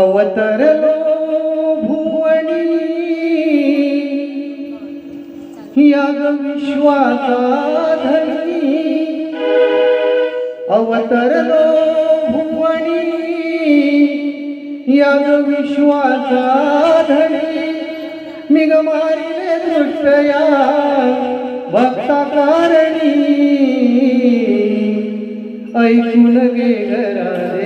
अवतरलो भुवनी. याग विश्वाचा धनी अवतरलो भुवनी. याग विश्वाचा धनी मी गमारिले दृष्टया भक्ता कारणी. ऐकून गे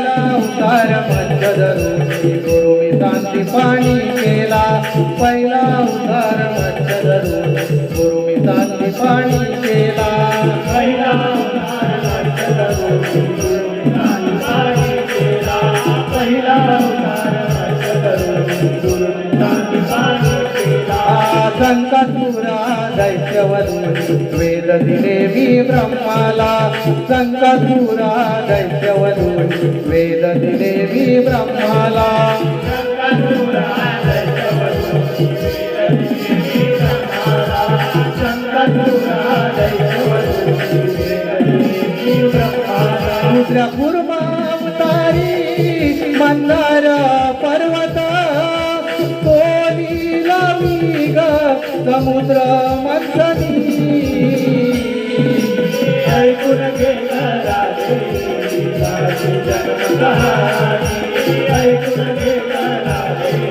केला उतार मंद धरून गुरु मी पाणी केला. पहिला उतार मंद धरून गुरु मी पाणी केला. पहिला ವೇದ ದಿನೇವಿ ಬ್ರಹ್ಮಲ ಸಂಕ ದೂರ ದೈತ್ಯವನು ವೇದ ದಿನೇವಿ ಬ್ರಹ್ಮಲ రుద్రపూర్వావతారి మందార పర్వత కోలీలమీగ సముద్ర మధ్యనీ ऐकून गेला राजे राजे ऐकून गेला राजे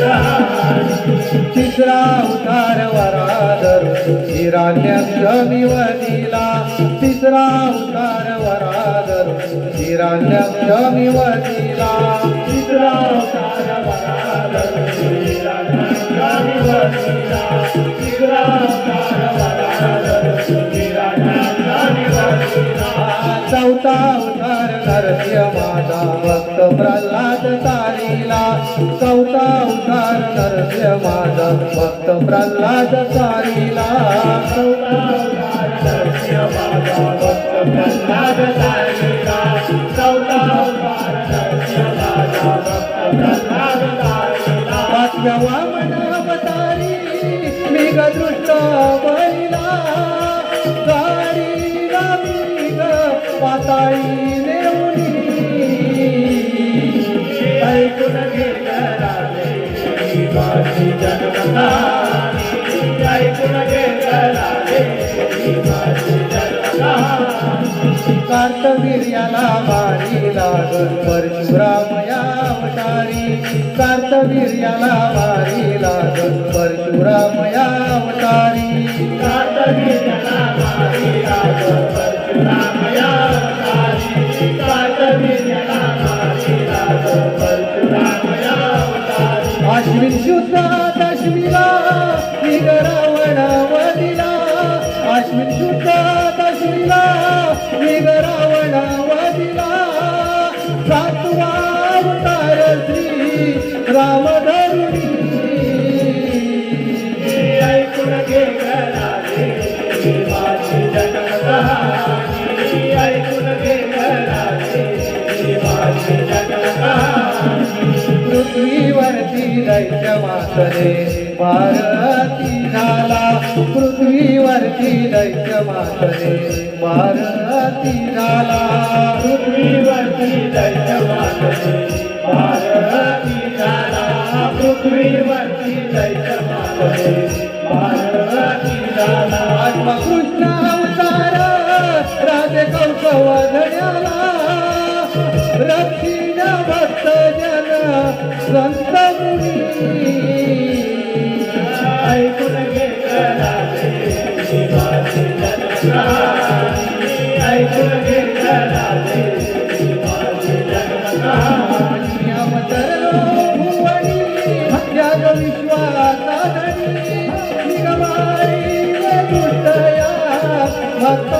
राजे तिसरा उतार वरादर हिराण्यक्षमिवनीला तिसरा उतार वरादर हिराण्यक्षमिवनीला तिसरा उतार वरादर हिराण्यक्षमिवनीला तिसरा उतार वरादर चौथा नरसिंह माझा भक्त प्रल्हाद तारीला चौथा उतार नरसिंह माझा भक्त प्रल्हाद तारीला चौथा उतार नरसिंह माझा भक्त प्रल्हाद तारीला चौथा उतार नरसिंह माझा भक्त प्रल्हाद तारीला पाचव्या वामन अवतारी मी गदृष्ट कार्तवीर्याला मारी लागल परशुराम अवतारी कार्तवीर्याला मारी लागल. परशुराम या अवतारी कार्तवीर्याला निग रावण वदिला अश्विन शुद्ध दशमीला निग रावण वदिला सातवा अवतार श्री ऐकून घे माझी ऐकून घे पृथ्वीवरती दैत्य मातरे भारती झाला पृथ्वीवरती दैत्य मातने भारती झाला पृथ्वीवरती दैत्य मातने भारती झाला पृथ्वीवरती दैत्य मातने भारती झाला. आत्मा कृष्ण अवतार राजे कौशवधण्याला रक्षीण भक्त जन संत मुनी. विश्वाचा